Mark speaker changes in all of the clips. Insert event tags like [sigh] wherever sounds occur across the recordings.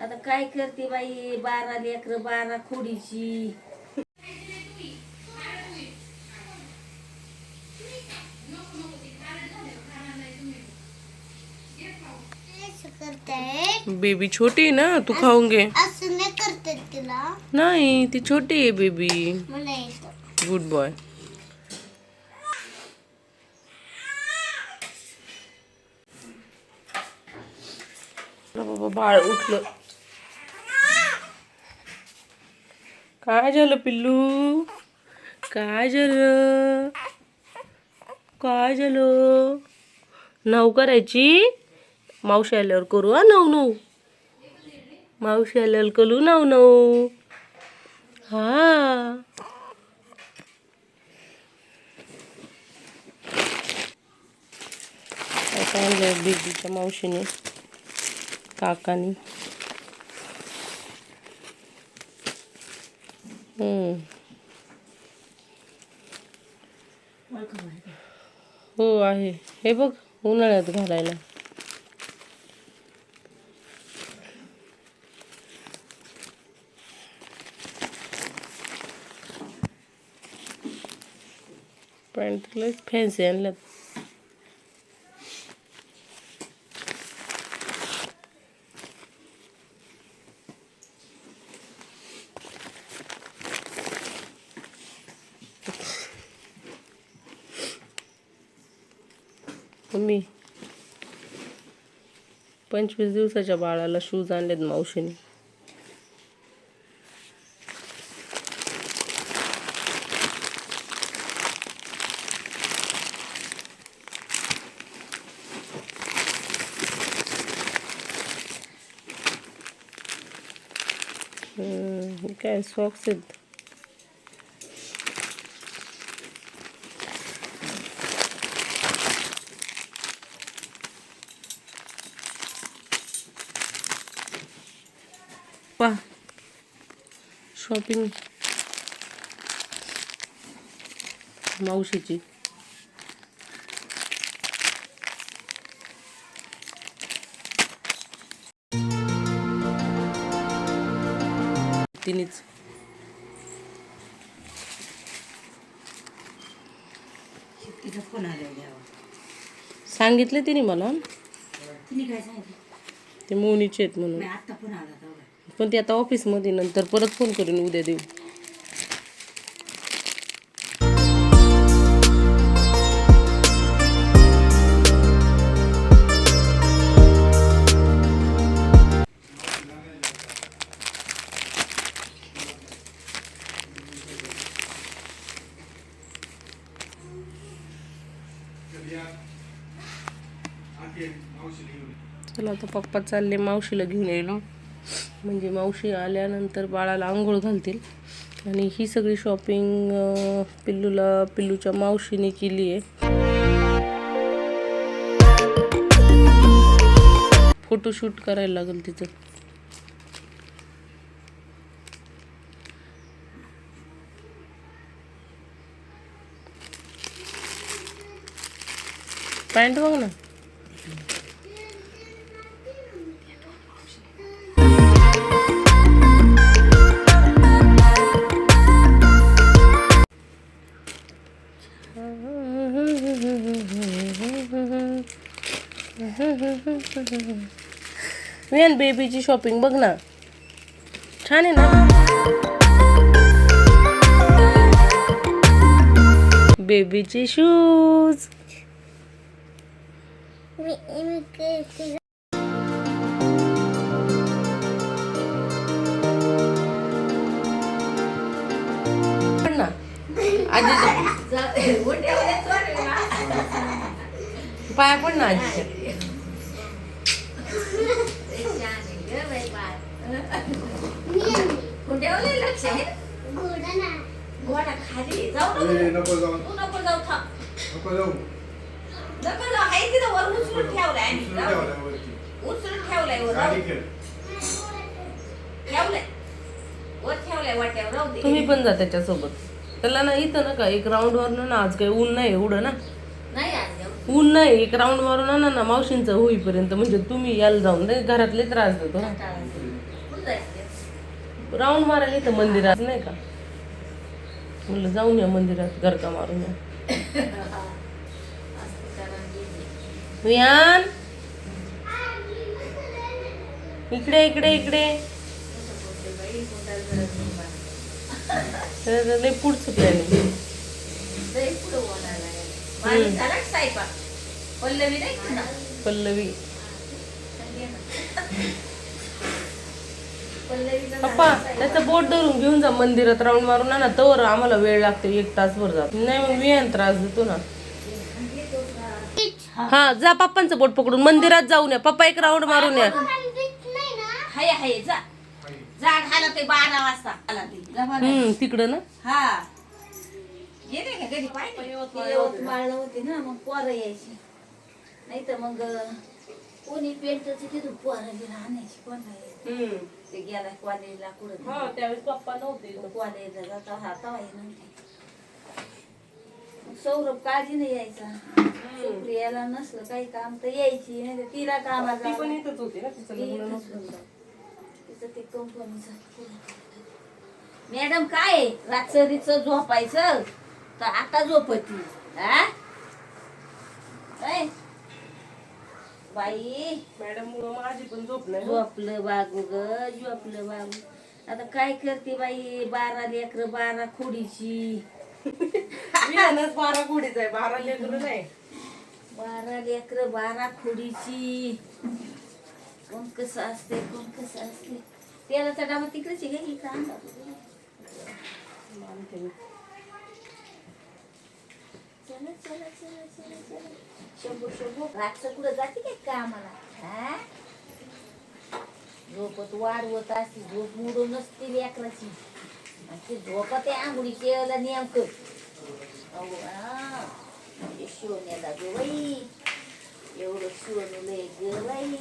Speaker 1: आता काय करते बाई? बारा लेकर बारा खोडीची.
Speaker 2: बेबी छोटी ना तू
Speaker 3: असं नाही करतात तिला?
Speaker 2: नाही ती छोटी आहे बेबी. गुड बॉय बाबा बाळ उठलं. काय झालं पिल्लू? काय झालं? काय झालं? नऊ करायची? मावशी आल्यावर करू हा नऊ नऊ. मावशी आल्यावर करू नऊ नऊ. हा. काय आणलं बेबीच्या मावशीने? काकानी? हो आहे. हे बघ उन्हाळ्यात घालायला. पॅन्ट फॅन्सी आणल्यात मम्मी पंचवीस दिवसाच्या बाळाला शूज आणलेत मावशीने. हम्म, हे काय सॉक्स आहेत पा शॉपिंग मावशीची. तिनेच. सांगितलं तिने मला.
Speaker 1: तिने काय सांगितलं?
Speaker 2: ते मोनीचे आहेत म्हणून.
Speaker 1: आला. तेवढा
Speaker 2: पण ते आता ऑफिसमध्ये नंतर परत फोन करून उद्या देऊ. चला आता पप्पा चालले मावशीला घेऊन यायला. म्हणजे मावशी आल्यानंतर बाळाला आंघोळ घालतील. आणि ही सगळी शॉपिंग पिल्लूला पिल्लूच्या मावशीने केली आहे फोटोशूट करायला लागेल तिचं. पॅन्ट बघ ना. विहान बेबीची शॉपिंग बघ ना. छान आहे ना? बेबीचे शूज
Speaker 1: नको
Speaker 4: जाऊ.
Speaker 1: नको जाऊ आहे तिथं वर उचलून ठेवलाय आम्ही.
Speaker 4: उचलून ठेवलंय वरती.
Speaker 1: उचलून ठेवलाय वर
Speaker 4: गाडी
Speaker 1: राहू.
Speaker 4: खेळ.
Speaker 1: ठेवलाय. वर ठेवलाय वाट्यावर राहू दे.
Speaker 2: तुम्ही पण जा त्याच्यासोबत. त्याला ना इथं ना का एक राऊंड वर ना आज काही ऊन नाही एवढं ना.
Speaker 1: नाही आज जाऊ.
Speaker 2: ऊन नाही एक राऊंड मारून आणा ना मावशींचं होईपर्यंत म्हणजे तुम्ही यायला जाऊन नाही घरातले त्रास देतो. ना
Speaker 1: कुठं जायचं?
Speaker 2: राऊंड मारायला इथं मंदिरात नाही का? म्हणलं जाऊन या मंदिरात गरका मारून या. विहान इकडे इकडे इकडे. लय
Speaker 1: पुढं स्वयंपाक? पल्लवी?
Speaker 2: पल्लवी
Speaker 1: सांगे ना. पल्लवीचा झाला
Speaker 2: पप्पा. त्याचं बोट धरून घेऊन जा मंदिरात राऊंड मारून आणा तवर आम्हाला वेळ लागतो एक तासभर जात. नाही मग विहान त्रास देतो ना. हा जा पप्पांचं बोट पकडून मंदिरात जाऊन या. पप्पा एक राऊंड मारून या.
Speaker 3: नाही ना
Speaker 1: हाय हाय जा. जा घाला ते बारा वाजता.
Speaker 2: हम्म तिकडं ना.
Speaker 1: हा. गेले का कधी पाहिजे यवतमाळला होते ना मग पोरं यायची. नाही तर मग कोणी पेंटच तिथून पोरं गेला आणायची कोण नाही. ते गेला कॉलेजला कुठं
Speaker 2: हा त्यावेळेस पप्पा नव्हते
Speaker 1: कॉलेजला जाता हा तवाही नव्हते. मग सौरभ काळजीने यायचा. सुप्रियाला नसलं काही काम तर यायची नाही तर तिला कामाला
Speaker 2: ती पण इथंच होती ना तिचं
Speaker 1: ती
Speaker 2: लग्न
Speaker 1: इथंच
Speaker 2: नव्हतं.
Speaker 1: होतं. तिचं ते कंपनीचं मॅडम काय रात्रीच झोपायचं? तर आता झोपती. हा? बाई.
Speaker 2: मॅडम माझी पण झोप नाही
Speaker 1: झोपलं बागू ग झोपलं बागू. आता काय करते बाई? बारा लेकर बारा खोडीची.
Speaker 2: विहानच बारा कोडीच आहे बारा लेकरं नाही.
Speaker 1: बारा लेकर बारा खोडीची. कोण कसं असते कोण कसं असते तेलाचा डबा तिकडेच आहे का. चला चला चला चला चला. शंभू शंभू. रातचं कुठं जाते काय कामाला? हा? झोपत वाढवत असते झोप मोडून नसते लेकराची. आणि ती झोपत आहे आंघोळी केला नेमकं. अहो म्हणजे शिवण्याला गो बाई. एवढं शिवणलंय ग बाई.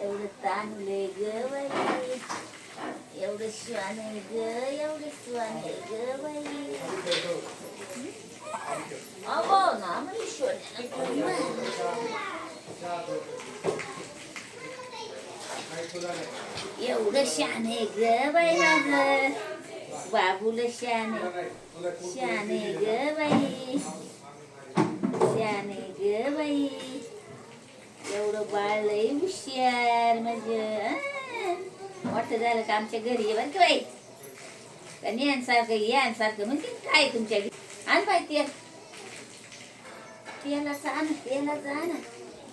Speaker 1: एवढं ताणलंय ग बाई. एवढं शिवाने ग एवढं शिवाने ग बाई. एवढं शान आहे ग बाई माझ बाबूल शान शान आहे ग बाई शान आहे ग बाई एवढं बाळ लय हुशार म्हणजे मोठं झालं का आमच्या घरी ये बरं का बाई का यांसारखं यांसारखं म्हणजे काय तुमच्या घरी आण बाई तेल. तेलाचं आण तेलाचं आण.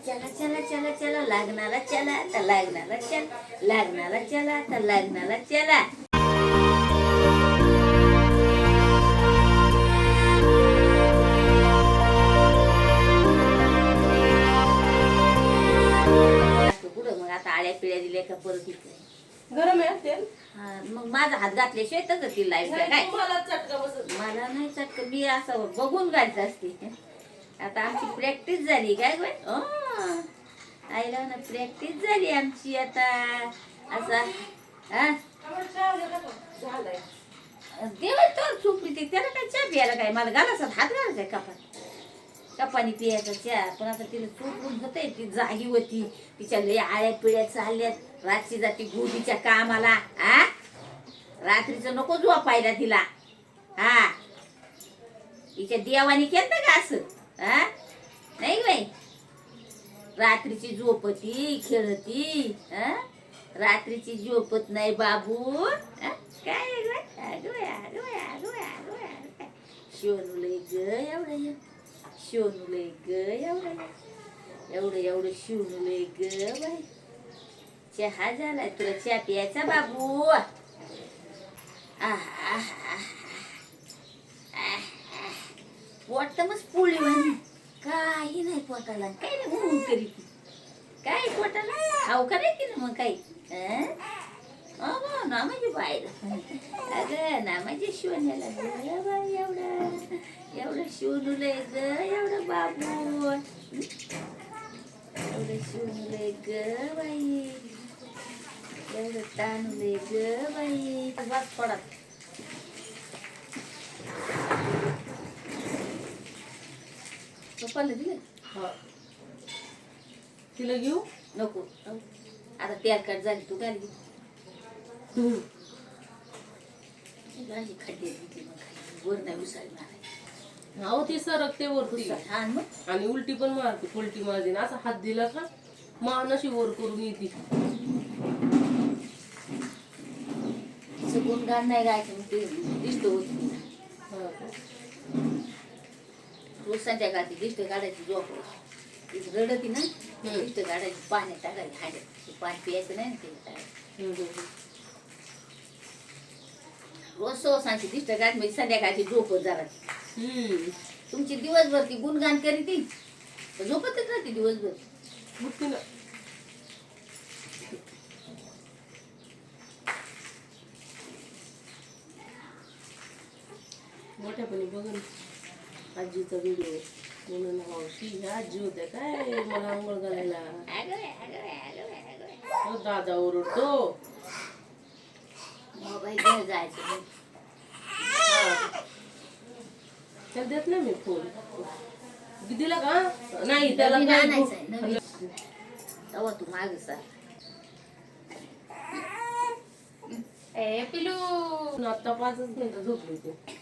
Speaker 1: चला चला चला चला. लग्नाला चला तर लग्नाला चला. लग्नाला चला तर लग्नाला चला. कुठं मग आता आळ्या पिळ्या दिल्या का परत इकडे
Speaker 2: गरम आहे तेल?
Speaker 1: हा, मग माझा हात घातल्याशिवाय तसं ती लाईफ काय?
Speaker 2: तुम्हाला चटका
Speaker 1: मला नाही चटक मी असं बघून घालत असते. आता आमची प्रॅक्टिस झाली काय बाय आईला ना प्रॅक्टिस झाली आमची आता. असा हा देवा तर चुपली त्याला काय चहा प्यायला काय? मला घालायचा हात घालायचा कपात. कपानी पियाचा चहा. पण आता तिला चुकून होते ती जागी होती. तिच्या लय आळ्या पिळ्या चालल्यात. रातची जाती गुडीच्या कामाला. आ रात्रीचं नको झोपायला तिला. हा. तिच्या देवानी केलं का असं? हा? नाही बाई. रात्रीची झोपती खेळती हा? रात्रीची झोपत नाही बाबू. काय शिवनुलय गं? अगं बाई, अगं ग एवढं शिवणुलय ग एवढं एवढं एवढं शिवणुलय ग बाई. चहा झालाय तुला चहा प्यायचा बाबू? आहा. आह, पोट पोळी म्हणे काही नाही पोटाला काही नाही म्हणून करी काय पोटाला. खाऊ आहे की ना मग काही. हं? हो, हो, अगं ना माझी बायला अगं ना माझी शिवण्याला ग बाई एवढं एवढं शिवनुलय ग एवढं बाबू. एवढं शिवनुलय ग बाई. एवढं ताणुलय ग बाई. बस पडत पप्पाला दिलं?
Speaker 2: हा. तिला घेऊ?
Speaker 1: नको. आता तेल काट झाली तू घाल घे. गाडी खड्डे घेतली मग खाली. वर नाही उसाळी मारायची
Speaker 2: हो ती सरकते वरती.
Speaker 1: हा मग?
Speaker 2: आणि उलटी पण मारते उलटी मारते ना असा हात दिला का मान अशी वर करून येते.
Speaker 1: तिचं गुणगान नाही गायचं मग ते दिसतो होती
Speaker 2: हा का?
Speaker 1: रोज संध्याकाळची दिष्ट काढायची झोप तिचं रडती ना दिष्ट काढायची पाण्यात टाकायची हाड्यात पाणी प्यायचं नाही ना ते टाकायचं.
Speaker 2: हम्म, हम्म, हम्म.
Speaker 1: रोज सवसांची दिष्ट काढ म्हणजे संध्याकाळची झोप जरा. तुमची दिवसभर ती गुणगान करी ती तर झोपतच राहते दिवसभर.
Speaker 2: मोठ्यापणी बघ आजीचा व्हिडिओ म्हणून मावशी ह्या आजी होत्या काय? मला आंघोळ घालायला.
Speaker 1: बाई.
Speaker 2: हो, दादा ओरडतो.
Speaker 1: मोबाईल जायचं.
Speaker 2: त्याला देत नाही मी फोन दिला का? नाही त्याला
Speaker 1: नवीन
Speaker 2: काय
Speaker 1: आणायचं आहे, नवीन. तेव्हा तू माग सर ए पिलू.
Speaker 2: आता पाचच मिनिटं झोपली होती.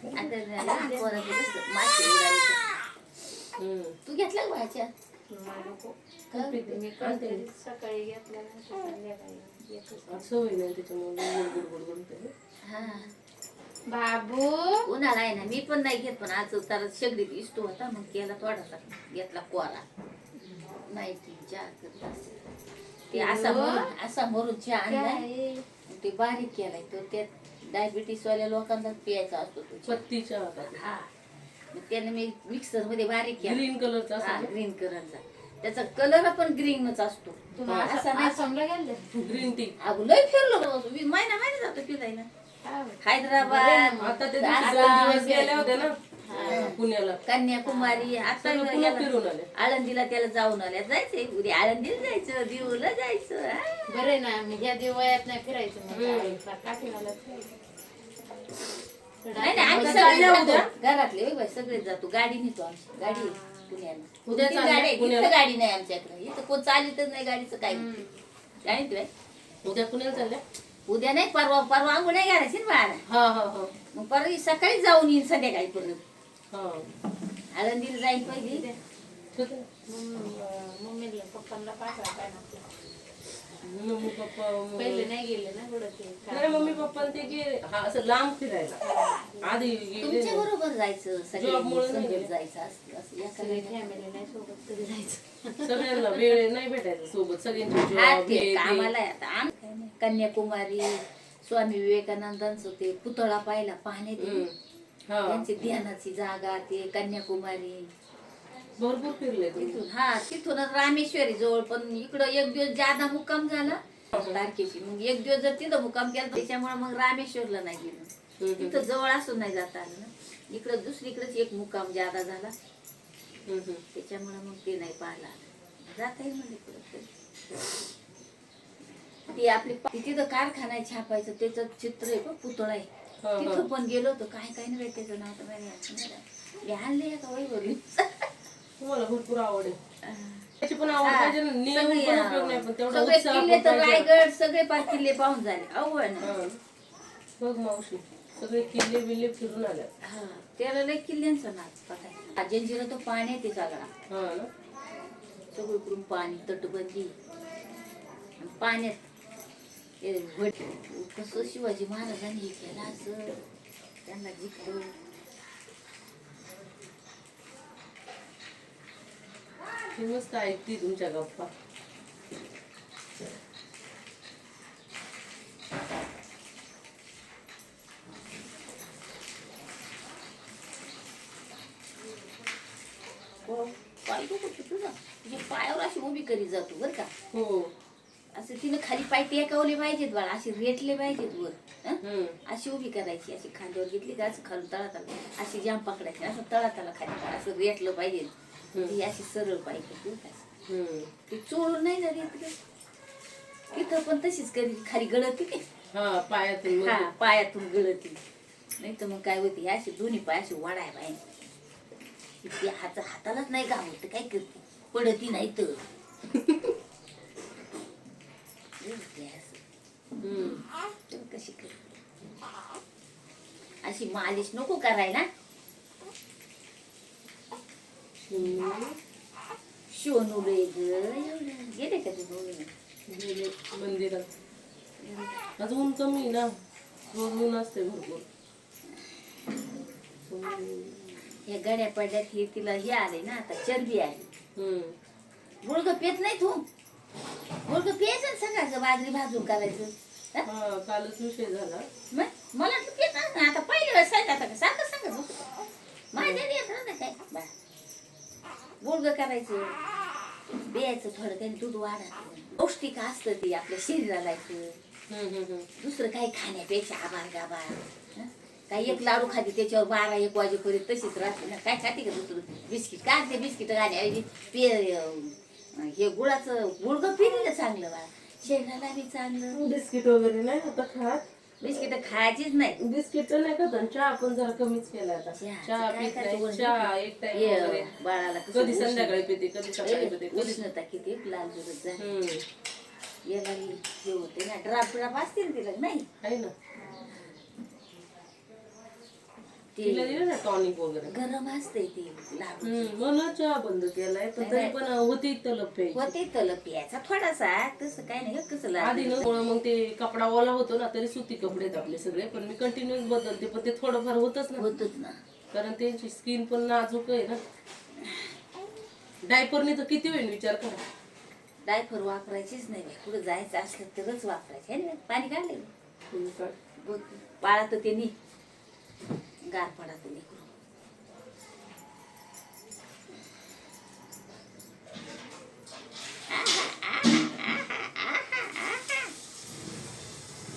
Speaker 1: आता उडाली. तू घेतला का? भाच्या
Speaker 3: सकाळी घेतला. संध्याकाळी
Speaker 2: आज सवय नाही त्याच्यामुळे गुड गुड गुड गुड
Speaker 1: हा
Speaker 3: बाबू.
Speaker 1: उन्हाळा आहे ना मी पण नाही घेत पण आज तर शेगडीत इष्टो होता मग केला थोडासा. घेतला कोरा. नाही ती चहा करत असेल. ते असा मरून असा मरून चहा आणलाय. ते बारीक केलाय तो त्यात डायबिटीस वाल्या लोकांना प्यायचा असतो तो.
Speaker 2: पत्तीच्या हातात.
Speaker 1: हा. मग त्याने मी मिक्सरमध्ये बारीक केला.
Speaker 2: ग्रीन कलरचा
Speaker 1: हा
Speaker 2: असा
Speaker 1: ग्रीन कलरचा त्याचा कलर पण ग्रीनच असतो. असा नाही.
Speaker 2: ग्रीन टी
Speaker 1: अगो लय फिरलो रोज. मी महिना महिना जातो फिरायला. हैदराबाद.
Speaker 2: आता
Speaker 1: आसाम,
Speaker 2: दोन दिवस गेल्या होत्या ना पुण्याला.
Speaker 1: कन्याकुमारी आता
Speaker 2: फिरून आले.
Speaker 1: आळंदीला त्याला जाऊन आल्या जायचंय उद्या आळंदीला जायचं देऊला जायचं. हा.
Speaker 3: बरे ना मी ज्या दिव वयात नाही फिरायचं मग
Speaker 2: हम्म.
Speaker 3: काय, काठीमाला
Speaker 1: नाही नाही आम्ही
Speaker 2: आता
Speaker 1: सगळे जातो? घरातले होय बाई, सगळे जातो. गाडी नेतो आमची गाडी आहे पुण्याला.
Speaker 2: उद्या
Speaker 1: तीन
Speaker 2: चालल्या
Speaker 1: गाडी आहे,
Speaker 2: पुण्याला?
Speaker 1: इथं गाडी नाही आमच्याकडे. इथं कोण चालितच नाही गाडीचं काही. काय बाई?
Speaker 2: उद्या पुण्याला चालल्या?
Speaker 1: उद्या नाही परवा परवा अंघोळ नाही घालायची ना
Speaker 2: हा हा हा.
Speaker 1: मग परवा सकाळी जाऊन येईन संध्याकाळी परत
Speaker 2: हा.
Speaker 1: आळंदीला पहिली.
Speaker 3: मम्मीला पप्पांना पाठवा काय नसलं
Speaker 2: मम्मी पप्पा
Speaker 3: पहिले नाही गेले ना कुठं ते.
Speaker 2: नाही मम्मी पप्पा ते गेले. हा असं लांब फिरायला. आधी गेले.
Speaker 1: तुमच्या बरोबर जायचं
Speaker 2: Job मुळे
Speaker 1: सगळे
Speaker 2: नाही गेले.
Speaker 1: जायचं असं
Speaker 3: फॅमिली नाही सोबत कधी जायचं.
Speaker 2: सगळ्यांना [laughs] वेळ नाही भेटायचा सोबत सगळ्यांची
Speaker 1: हा
Speaker 2: जॉब
Speaker 1: ते कामाला आहे आता. आम-. कन्याकुमारी स्वामी विवेकानंदांचं ते पुतळा पाहिला पाहण्यात.
Speaker 2: हा.
Speaker 1: त्यांची ध्यानाची जागा ते कन्याकुमारी.
Speaker 2: भरपूर फिरले तुम्ही.
Speaker 1: तिथून हा तिथूनच रामेश्वरी जवळ पण इकडं एक दिवस जादा मुक्काम झाला. तारखेशी. मग एक दिवस जर तिथं मुक्काम केला त्याच्यामुळे मग रामेश्वरला नाही गेलो.
Speaker 2: हम्म,
Speaker 1: तिथं जवळ असून नाही जाता आलं ना. इकडं दुसरीकडेच एक मुक्काम जादा झाला.
Speaker 2: हम्म, हम्म.
Speaker 1: त्याच्यामुळे मग ते नाही पाहिला जाता येईल म्हणजे परत. ती आपली ती तिथं कारखाना आहे छापायचं. त्याचं चित्र आहे बघ, पुतळा आहे. तिथं पण गेलो होतो. काय काय नाही त्याचं नाव तर नाही आठवत मला. मी आणले का वैभवी
Speaker 2: तुम्हाला भरपूर आवड आहे. त्याची पण आवड
Speaker 1: हा,
Speaker 2: पाहिजे ना. नियम
Speaker 1: सगळे,
Speaker 2: पण उपयोग नाही पण तेवढा
Speaker 1: सगळे
Speaker 2: उत्साह
Speaker 1: किल्ले
Speaker 2: पण
Speaker 1: तर
Speaker 2: पाहिजे.
Speaker 1: रायगड सगळे पाच किल्ले पाहून झाले. अवघड ना
Speaker 2: हा. बघ मावशी सगळे किल्ले बिल्ले फिरून आल्या
Speaker 1: हा. त्याला लय किल्ल्यांचा नाच बघायचा जंजिरा तो पाणी आहे ते सगळा
Speaker 2: हा ना.
Speaker 1: सगळीकडून पाणी तटबंदी. आणि पाण्यात कसं शिवाजी महाराजांनी हे केलं असं त्यांना जिंकलं.
Speaker 2: ती मस्त ऐकते तुमच्या गप्पा.
Speaker 1: हो, पाय दुखत तुझा? तुझ्या पायावर अशी उभी करी जातो बरं का?
Speaker 2: हो.
Speaker 1: असं तिनं खाली पाय टेकवले पाहिजेत बाळा असे रेटले पाहिजेत वर हं? अशी उभी करायची अशी खांद्यावर घेतली का असं खालून तळात आलं अशी जाम पकडायची असं तळात आला खाली असं रेटलं पाहिजे. ती अशी सरळ पाहिजे तू चोळून नाही झाली तिथे तिथं पण तशीच करी खाली गळती की
Speaker 2: हा पायातून
Speaker 1: हा. पायातून गळती. नाही तर मग काय होती अशी दोन्ही पाय अशी वाढाय पाहिजे ती हात हातालाच नाही तर काय करते? पडती नाही तर [laughs] ते तर कशी करते अशी मालिश नको करायला. शिवून रे गेले का ते
Speaker 2: मंदिरात. आज ऊन कमी आहे ना. रोज ऊन असते भरपूर.
Speaker 1: या गड्या पडल्यात हे तिला हे आले ना आता चरबी आली.
Speaker 2: हम्म.
Speaker 1: गुळग पेत नाही तू? गुळग ना सकाळचं बाजरी भाजून करायचं. हा?
Speaker 2: हा कालच विषय झाला.
Speaker 1: मग? मला तू पेत नाही ना? आता पहिली वेळ सांगितलं आता का? सारखं सांगत होतं माझ्या येत राहतं काय? बा. गुळग करायचं प्यायचं थोडं त्याने दूध वाढायचं. पौष्टिक असतं ते आपल्या शरीराला. दुसरं काही खाण्यापेक्षा आबार गाबार हं? काही एक लाडू खाते त्याच्यावर बारा एक वाजेपर्यंत तशीच राहते ना? काय खाते का दुसरं बिस्किट काय ते बिस्किट खाण्याऐवजी पे हे गुळाचं गुळग पिलेलं चांगलं बा. बी चांगलं.
Speaker 2: बिस्किट वगैरे नाही आता खात.
Speaker 1: बिस्किट खायचीच नाही
Speaker 2: बिस्किट नाही खात आणि चहा पण जरा कमीच केला आता.
Speaker 1: चहा-
Speaker 2: चहा
Speaker 1: काय
Speaker 2: पित
Speaker 1: करायचं
Speaker 2: नाही? चहा एक टाइम वगैरे.
Speaker 1: बाळाला कसं
Speaker 2: कधी
Speaker 1: उष्ण-
Speaker 2: संध्याकाळी पिते कधी सकाळी पिते
Speaker 1: ए,
Speaker 2: कधी
Speaker 1: उष्णता किती? लाल जुगत जा
Speaker 2: हम्म.
Speaker 1: याला हे होते ना ड्राप ड्राप असते ना तिला नाही?
Speaker 2: आहे ना
Speaker 1: ते
Speaker 2: तिला दिलं ना टॉनिक वगैरे.
Speaker 1: गरम असते ते लाडू
Speaker 2: हम्म मला चहा बंद केलाय पण तरी पण होती तलप प्यायची.
Speaker 1: होते तल प्यायचा थोडासा तसं काय नाही कसं
Speaker 2: आधी
Speaker 1: लागलं
Speaker 2: ना मग ते कपडा ओला होतो ना तरी सुती कपडे आहेत आपले सगळे पण मी कंटिन्युअस बदलते पण ते थोडंफार होतच ना.
Speaker 1: होतच ना.
Speaker 2: कारण त्यांची स्किन पण नाजूक आहे ना. डायपरनी तर किती होईल विचार करा.
Speaker 1: डायफर वापरायचीच नाही बाई. कुठं जायचं असलं तरच वापरायचे. है ना पाणी काढले? पाळा तर ते नी गार पडा तर लेकरू.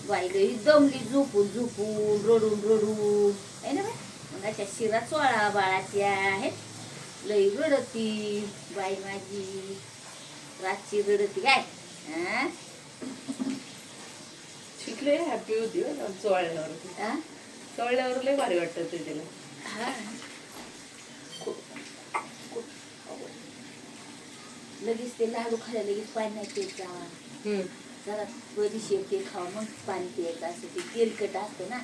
Speaker 1: बाई लई दमली झोपून झोपून रडून रडून. आहे ना बाई? मग अशा शिरा चोळा बाळाच्या आहेत. लई रडती बाई माझी. रातची रडती काय? हा?
Speaker 2: शिकले हॅपी होती हो चोळल्यावर चोळल्यावर लय भारी वाटतं ते तिला.
Speaker 1: हा. लगेच ते लाडू खायला लगेच पाणी नाही प्यायचा
Speaker 2: हम्म.
Speaker 1: जरा बरीचशे ते खावा मग पाणी प्यायचं असं ते तेलकट असतं ना.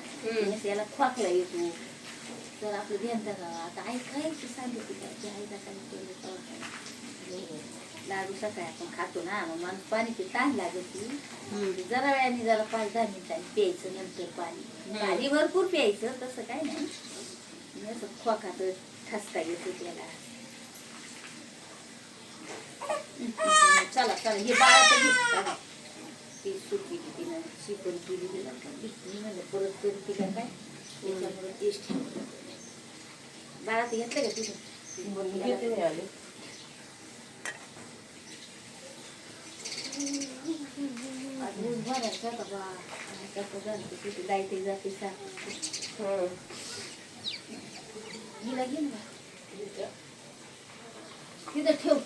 Speaker 1: याला खोकला येतो. तर आपलं ध्यान धरावं आता आई काय ते सांगते का केलं तेव्हा काय. लाडू सकाळी आपण खातो ना मग माणूस पाणी ते ताण लागत ती.
Speaker 2: हम्म.
Speaker 1: जरा वेळाने जरा पाच दहा मिनिटांनी प्यायचं नंतर पाणी. पाणी भरपूर प्यायचं तसं काय नाही. असं खोकात ठसका येतो त्याला चला चला हे बाळा. ती सुटली की तिनं शिकून केली. मी म्हणलं परत करते का काय? त्याच्यामुळे टेस्ट बाळा ते घेतलं का
Speaker 2: पण
Speaker 1: तुझं
Speaker 2: घेते मी आले
Speaker 1: आज ऊन भरायचं का बा काय कसं झालं ते तिथं ठेव.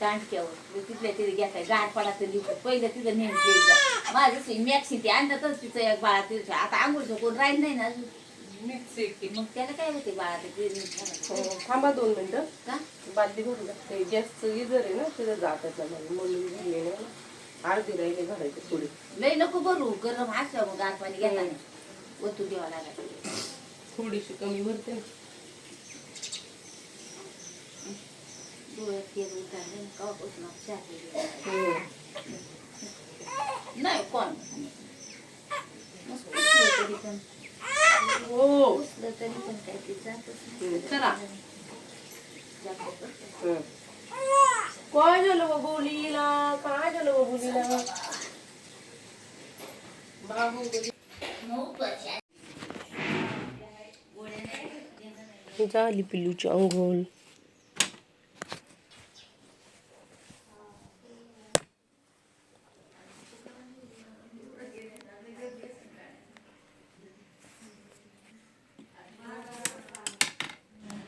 Speaker 1: दांडक्यावर मग तिथल्या तिथे घेताय गाड पडा तर लिहू पहिलं तिथं नेहमी माझं मॅक्सी ते आणतातच तिचं एक बाळा तिथं आता आंघोळ कोण राहील नाही ना मग त्याला काय होते बाळा ते.
Speaker 2: हो, थांबा दोन मिनिटं.
Speaker 1: का?
Speaker 2: बादली भरून लागते गॅसचं गिजर आहे ना तिथं जातात ना माझी मम्मी भरलेले आहे ना. अर्धी राहिले भरायचे थोडी.
Speaker 1: लय नको भरू. गरम असलं मग गार पाणी घेता नाही ओतून द्यावं लागत
Speaker 2: थोडीशी कमी भरते ना.
Speaker 1: डोळ्यात तेल उतारले कवापासून आपण चहा पिली.
Speaker 2: हम्म.
Speaker 1: नाही कोण? मस्त पुसलं तरी पण.
Speaker 2: हो.
Speaker 1: काय
Speaker 2: चला. झालं बा बोलीला काय झालं बा बोलीला बाहुबली झाली पिल्लूची अंघोळ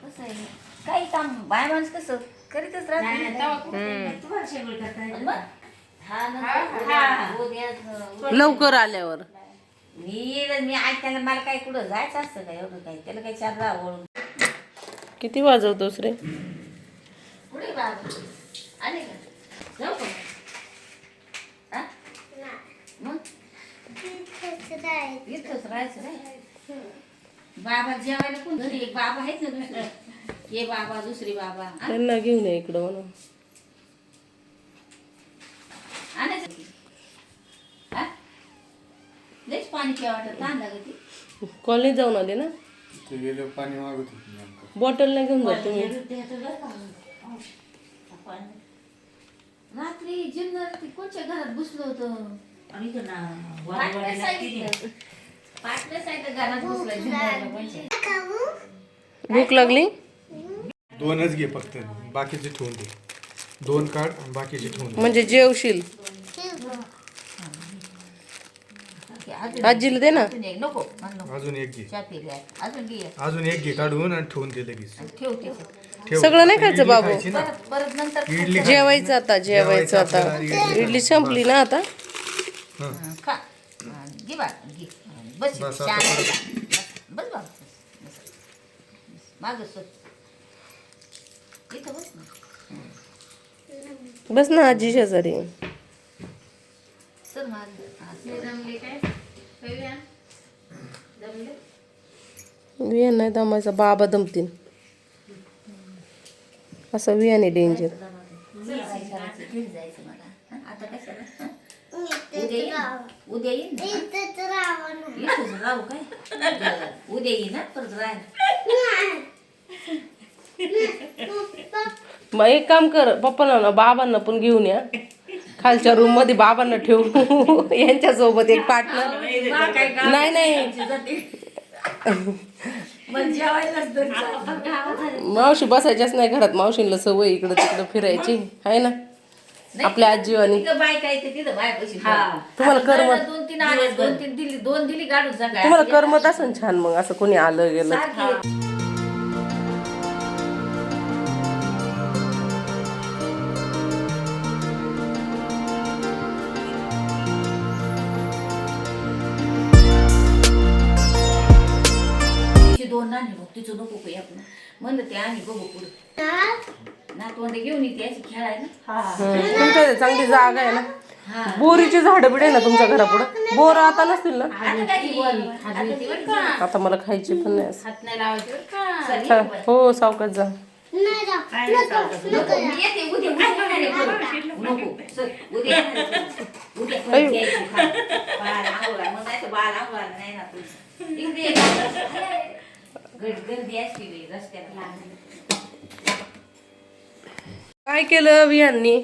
Speaker 1: कसं आहे काही काम बाय माणूस कसं? करीतच राहते हा
Speaker 2: लवकर आल्यावर.
Speaker 1: मी येईल मी ऐकताना मला काय कुठं जायचं असतं काय एवढं काय त्याला काही चार राहा ओळून
Speaker 2: किती वाजवतोस रे?
Speaker 1: पुढे बाबा? आले का? जाऊ का? मग? इथंच राहायचं रे बाबा जेवायला कोण घरी एक बाबा आहेत ना दुसरं. हे बाबा दुसरी बाबा?
Speaker 2: त्यांना घेऊन ये इकडं म्हणून.
Speaker 1: आणायचं हा? लयच पाणी प्या वाटत ताण लागत
Speaker 2: कॉलेज जाऊन आले ना?
Speaker 4: ते गेले पाणी मागत होते नेमकं.
Speaker 2: बॉटल नाही घेऊन जात तुम्ही.
Speaker 1: रात्री जिन्नर ती कोणच्या घरात बसलो होतो?
Speaker 5: आणि इथं ना
Speaker 1: पाटलं सांगितलं पाटलं सांगितलं घरात जिन्नरला कोणच्या
Speaker 2: भूक लागली?
Speaker 4: दोनच घे फक्त. बाकीचे ठेवून दे. दोन काढ आणि बाकीचे ठेवून दे.
Speaker 2: म्हणजे जेवशील? आजीला दे ना.
Speaker 1: अजून एक नको मला नको.
Speaker 4: अजून एक घे.
Speaker 1: चहा पिली आहे. अजून घे एक.
Speaker 4: अजून एक घे काढून आणि ठेवून दे लगेच.
Speaker 1: ठेव ठेव
Speaker 4: ठेव.
Speaker 2: सगळं नाही खायचं
Speaker 4: इडली
Speaker 2: बाबू.
Speaker 4: खायची ना.
Speaker 1: परत परत नंतर
Speaker 4: इडली
Speaker 2: जेवायचं आता जेवायचं आता. इडली संपली ना आता?
Speaker 4: हं.
Speaker 1: हं, खा. हं, घे बा घे. हं, बस
Speaker 4: बस
Speaker 1: छान
Speaker 4: आता
Speaker 1: आहे बा. बस बस बा माग सर बस ना
Speaker 2: आजी शेजारी.
Speaker 1: हा,
Speaker 2: विहान नाही दमायचा बाबा दमतीन असा विहाने डेंजर
Speaker 1: चला, काय करायचं? घरी जायचं मला हं, आता कशाला हं? उद्या येईन उद्या येईन परत राहायला.
Speaker 2: मग एक काम कर पप्पाला ना बाबांना पण घेऊन या. खालच्या रूममध्ये बाबांना ठेवू. यांच्या सोबत एक पार्टनर नाही नाही मावशी बसायच्याच नाही घरात. मावशीला सवय इकडं तिकडं फिरायची. आहे ना? आपल्या आजी आणि
Speaker 1: तिथं बाय काय ते तिथं बाय पैसे
Speaker 2: तुम्हाला करमत-
Speaker 1: दोन तीन आले दोन तीन दिली दोन दिली काढून सकाळी
Speaker 2: तुम्हाला करमत असन छान मग. असं कोणी आलं गेलं
Speaker 1: तिचं नको काही आपण. म्हणलं ते आणि बघू पुढे. नातवंड घेऊन येते अशी खेळायला.
Speaker 2: हं. तुमच्या चांगली जागा आहे ना?
Speaker 1: हा.
Speaker 2: बोरीची झाडं बिडे ना तुमच्या घरापुढं? बोर आता नसतील ना?
Speaker 1: आता
Speaker 2: मला खायची पण नाही हा, सावकाश जा.
Speaker 1: उद्या गर्दी गर्दी असते बाई रस्त्याला
Speaker 2: काय केलं विहांनी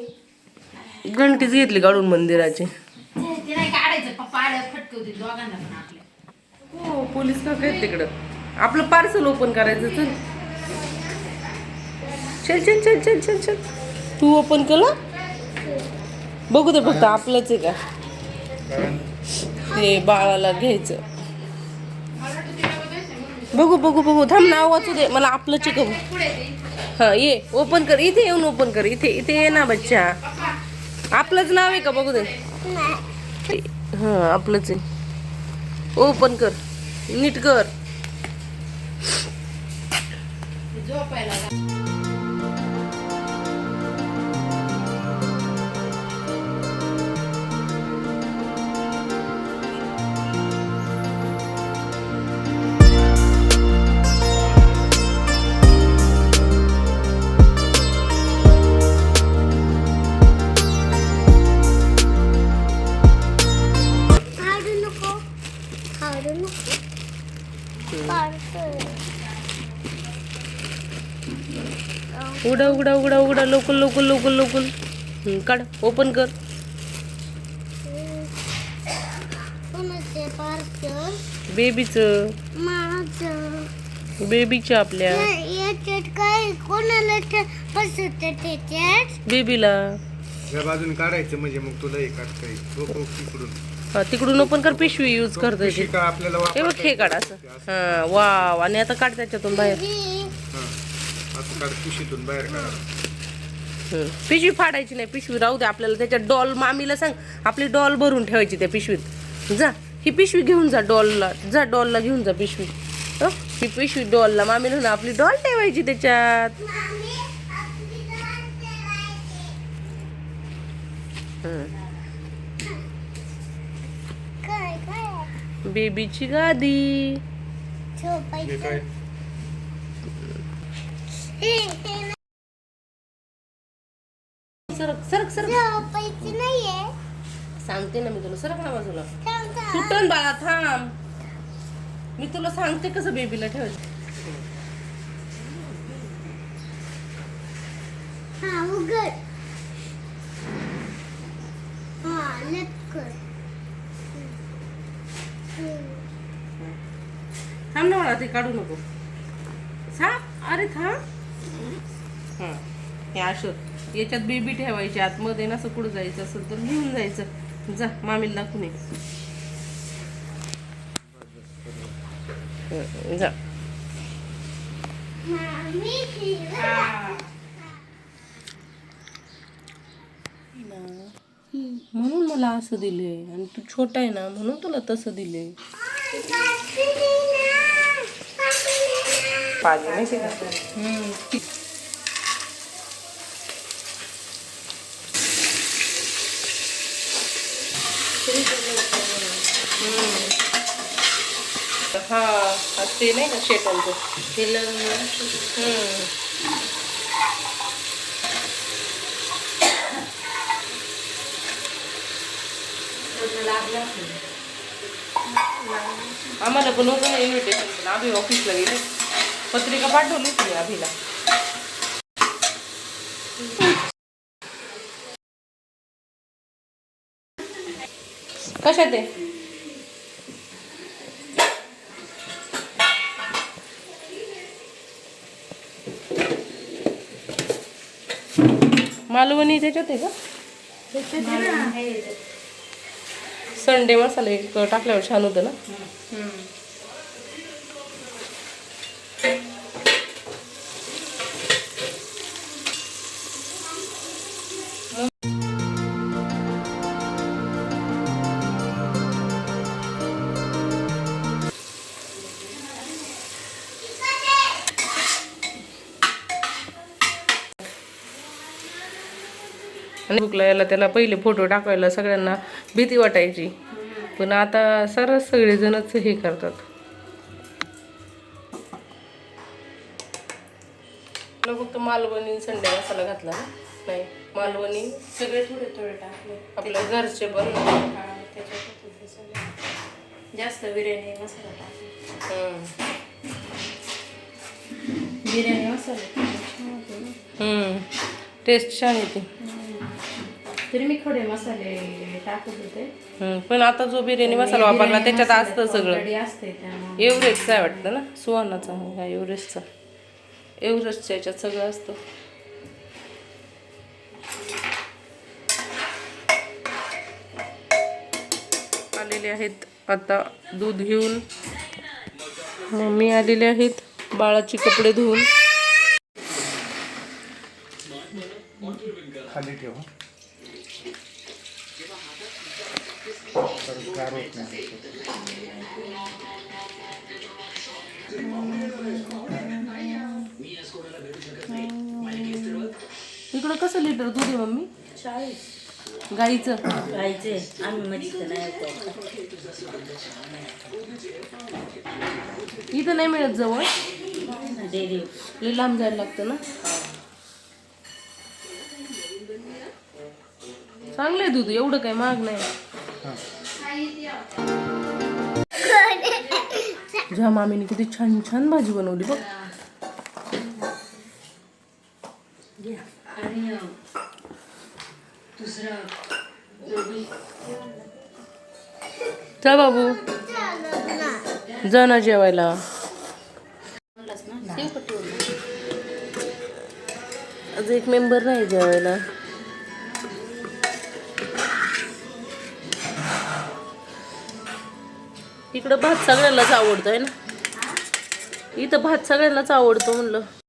Speaker 2: घंटीच घेतली काढून मंदिराची.
Speaker 3: ते ते नाही काढायचं पप्पा आल्या फटके होते दोघांना पण आपल्या
Speaker 2: हो पोलीस काका आहेत तिकडं? आपलं पार्सल ओपन करायचं चल. चल चल चल चल चल चल. तू ओपन केलं? बघू दे फक्त आपलंच आहे का? ते बाळाला घ्यायचं. बघू बघू बघू. थांब नाव वाचू दे. मला आपलं चिकन. हा ये. ओपन कर. इथे येऊन ओपन कर. इथे इथे ये ना बच्चा. आपलंच नाव आहे का? बघू दे. हा आपलंच आहे. ओपन कर. नीट कर.
Speaker 6: पार्सल.
Speaker 2: उघडा उघडा उघडा उघडा लवकर लवकर लवकर लवकर हम्म, काढ ओपन कर. बेबीचं.
Speaker 6: माझं.
Speaker 2: बेबीच्या आपल्या.
Speaker 6: या- याच्यात काय कोणाला त्याच्यात?
Speaker 2: बेबीला.
Speaker 4: या बाजून काढायचं म्हणजे मग तुला हे काढता येईल. रोख तिकडून
Speaker 2: हा तिकडून ओपन कर पिशवी यूज करता हे बघ हे काढ असं. हा वाव आणि आता काढ त्याच्यातून बाहेर.
Speaker 6: ही
Speaker 4: हां असं काढ पिशीतून बाहेर
Speaker 2: हम्म. पिशवी फाडायची नाही पिशवी राहू दे आपल्याला. त्याच्यात डॉल मामीला सांग आपली डॉल भरून ठेवायची त्या पिशवीत. जा ही पिशवी घेऊन जा डॉलला जा डॉलला घेऊन जा पिशवी. हो, ही पिशवी डॉलला मामी म्हणून आपली डॉल ठेवायची त्याच्यात. हं.
Speaker 6: काय काय
Speaker 2: बेबीची गादी.
Speaker 4: हे काय?
Speaker 2: सरक सरक
Speaker 6: नाहीये.
Speaker 2: सांगते ना मी तुला सरक ना बाजूला. सुटन बाळा थांब. मी तुला सांगते कसं बेबीला ठेवायचं.
Speaker 6: हा उघड हा लट कर
Speaker 2: थांब ना बाळा ते काढू नको. थांब अरे थांब. हां. हे असं. याच्यात बेबी ठेवायची आतमध्ये ना असं कुठं जायचं असेल तर घेऊन जायचं. जा मामीला दाखवून ये. हं, जा. म्हणून मला असं दिले आणि तू छोटा आहे ना म्हणून तुला तसं दिले
Speaker 6: नाही ना.
Speaker 2: पाहिजे माहिती का हा हा ते नाही का शेटांचं हम्म. आम्हाला पण होतं ना इन्व्हिटेशन पण आम्ही ऑफिसला गेले पत्रिका पाठवली होती अभिला कशात आहे मालवणी त्याच्यात आहे का संडे मसाला एक टाकल्यावर छान होतं ना? बुकला याला त्याला पहिले फोटो टाकायला सगळ्यांना भीती वाटायची. पण आता सरस सगळेजणच हे करतात. फक्त मालवणी संडे मसाला घातला ना? नाही मालवणी.
Speaker 3: सगळे थोडे थोडे टाकले.
Speaker 2: आपल्या घरचे पण.
Speaker 3: जास्त बिर्याणी मसाला टाकला. बिर्याणी मसाला.
Speaker 2: टेस्ट छान येते.
Speaker 3: तरी मी थोडे मसाले टाकत होते.
Speaker 2: हम्म. पण आता जो बिर्याणी मसाला वापरला त्याच्यात असतं सगळं.
Speaker 3: Already असते त्यामुळे.
Speaker 2: आहे वाटतं ना? सुहानाचा हा एव्हरेस्टचा. एव्हरेस्टच्या याच्यात सगळं असतं. आलेले आहेत आता दूध घेऊन. मम्मी आलेले आहेत बाळाचे कपडे धुवून.
Speaker 4: खाली ठेवा. परत गार होत नाही
Speaker 2: इकडं कसं लिटर दूध आहे मम्मी?
Speaker 1: चाळीस
Speaker 2: गाईचं?
Speaker 1: गाईचे आम्ही म्हणजे नाही
Speaker 2: इथं नाही मिळत जवळ.
Speaker 1: डेअरी
Speaker 2: लय लांब जायला लागतं ना. चांगलं आहे दूध एवढं काही महाग नाही. ज्या मामीने किती छान छान भाजी बनवली बघ. जा बाबू. जा ना जेवायला. आज एक मेंबर नाही जेवायला. इकडं भात सगळ्यांनाच आवडतो आहे ना? इथं भात सगळ्यांनाच आवडतो म्हणलं.